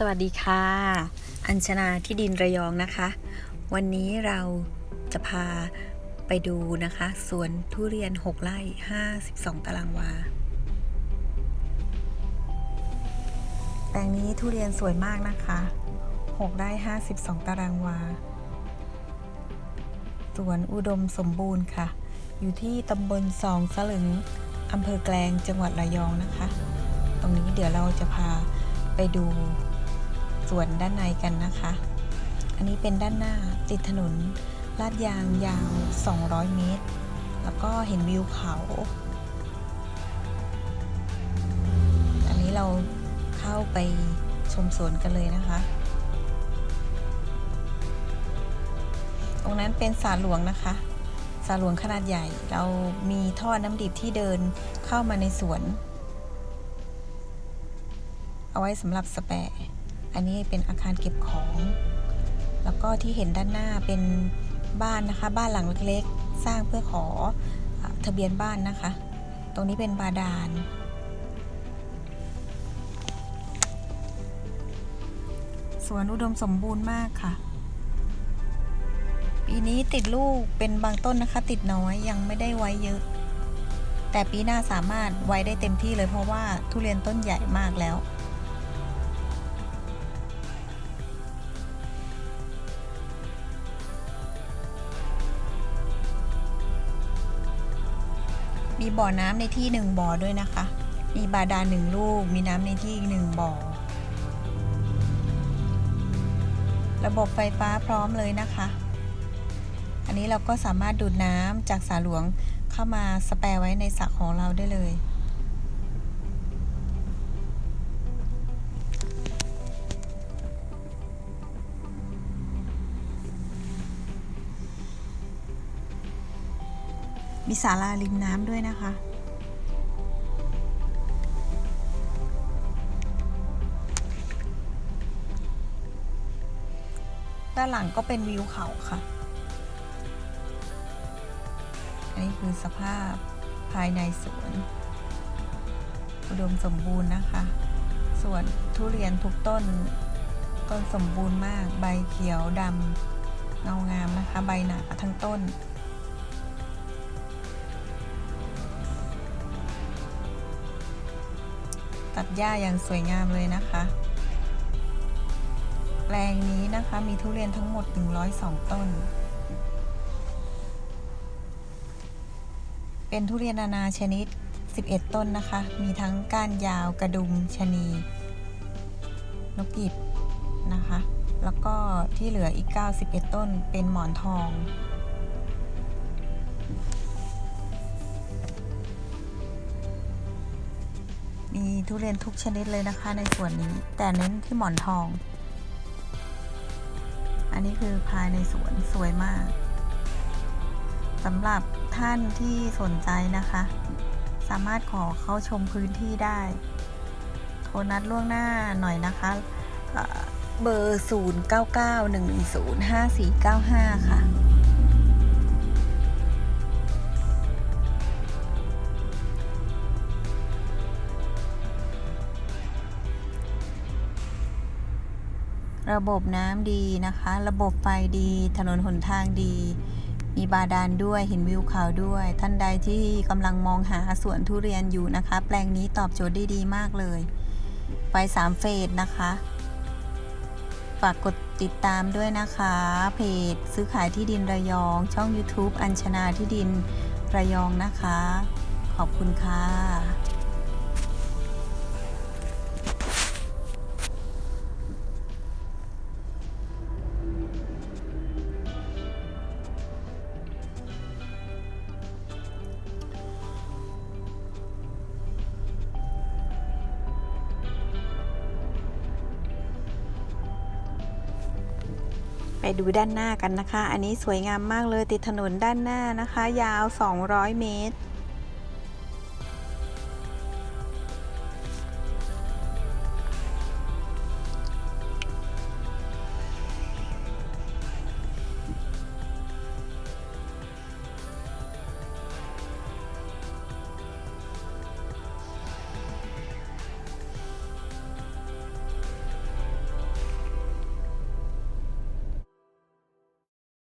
สวัสดีค่ะ อัญชนาที่ดินระยองนะคะ วันนี้เราจะพาไปดูนะคะสวนทุเรียน 6 ไร่ 52 ตารางวา แปลงนี้ทุเรียนสวยมากนะคะ 6 ไร่ 52 ตารางวา สวนอุดมสมบูรณ์ค่ะ อยู่ที่ตำบลสองสลึงอำเภอแกลงจังหวัดระยองนะคะ ตรงนี้เดี๋ยวเราจะพาไปดู ส่วนด้านในกันนะคะ อันนี้เป็นด้านหน้าติดถนนลาดยางยาว 200 เมตร แล้วก็เห็นวิวเขา อันนี้เราเข้าไปชมสวนกันเลยนะคะ ตรงนั้นเป็นสาหลวงนะคะสาหลวงขนาดใหญ่ เรามีท่อน้ำดิบที่เดินเข้ามาในสวน เอาไว้สำหรับสแปะ อันนี้เป็นอาคารเก็บของ แล้วก็ที่เห็นด้านหน้าเป็นบ้านนะคะ บ้านหลังเล็กๆ สร้างเพื่อขอทะเบียนบ้านนะคะ ตรงนี้เป็นบาดาล สวนอุดมสมบูรณ์มากค่ะ ปีนี้ติดลูกเป็นบางต้นนะคะ ติดน้อยยังไม่ได้ไว้เยอะ แต่ปีหน้าสามารถไว้ได้เต็มที่เลยเพราะว่าทุเรียนต้นใหญ่มากแล้ว มีบ่อน้ำในที่หนึ่งบ่อด้วยนะคะ มีบาดาลหนึ่งลูก มีน้ำในที่อีกหนึ่งบ่อ ระบบไฟฟ้าพร้อมเลยนะคะ อันนี้เราก็สามารถดูดน้ำจากสาหลวงเข้ามาสแปรไว้ในสระของเราได้เลย มีศาลาริมน้ำด้วยนะคะ ด้านหลังก็เป็นวิวเขาค่ะ อันนี้คือสภาพภายในสวน อุดมสมบูรณ์นะคะ ส่วนทุเรียนทุกต้นต้นสมบูรณ์มาก ใบเขียวดำเงางามนะคะ ใบหนาทั้งต้น ตัดหญ้าอย่างสวยงามเลยนะคะ แปลงนี้นะคะมีทุเรียนทั้งหมด 102 ต้น เป็นทุเรียนนานาชนิด 11 ต้นนะคะ มีทั้งก้านยาวกระดุมชะนีนกกิบนะคะ แล้วก็ที่เหลืออีก 91 ต้นเป็นหมอนทอง มีทุเรียนทุกชนิดเลยนะคะในส่วนนี้ แต่เน้นที่หมอนทอง อันนี้คือภายในสวนสวยมากสำหรับท่านที่สนใจนะคะ สามารถขอเข้าชมพื้นที่ได้ โทรนัดล่วงหน้าหน่อยนะคะเอ่อเบอร์ 0 9 9 1 1 0 5 4 9 5 ค่ะ ระบบน้ำดีนะคะ ระบบไฟดี ถนนหนทางดี มีบาดาลด้วยเห็นวิวเขาด้วย ท่านใดที่กำลังมองหาสวนทุเรียนอยู่นะคะ แปลงนี้ตอบโจทย์ได้ดีมากเลย ไฟสามเฟสนะคะ ฝากกดติดตามด้วยนะคะ เพจซื้อขายที่ดินระยอง ช่อง YouTube อัญชนาที่ดินระยองนะคะ ขอบคุณค่ะ ดูด้านหน้ากันนะคะ อันนี้สวยงามมากเลยติดถนนด้านหน้านะคะ ยาว 200 เมตร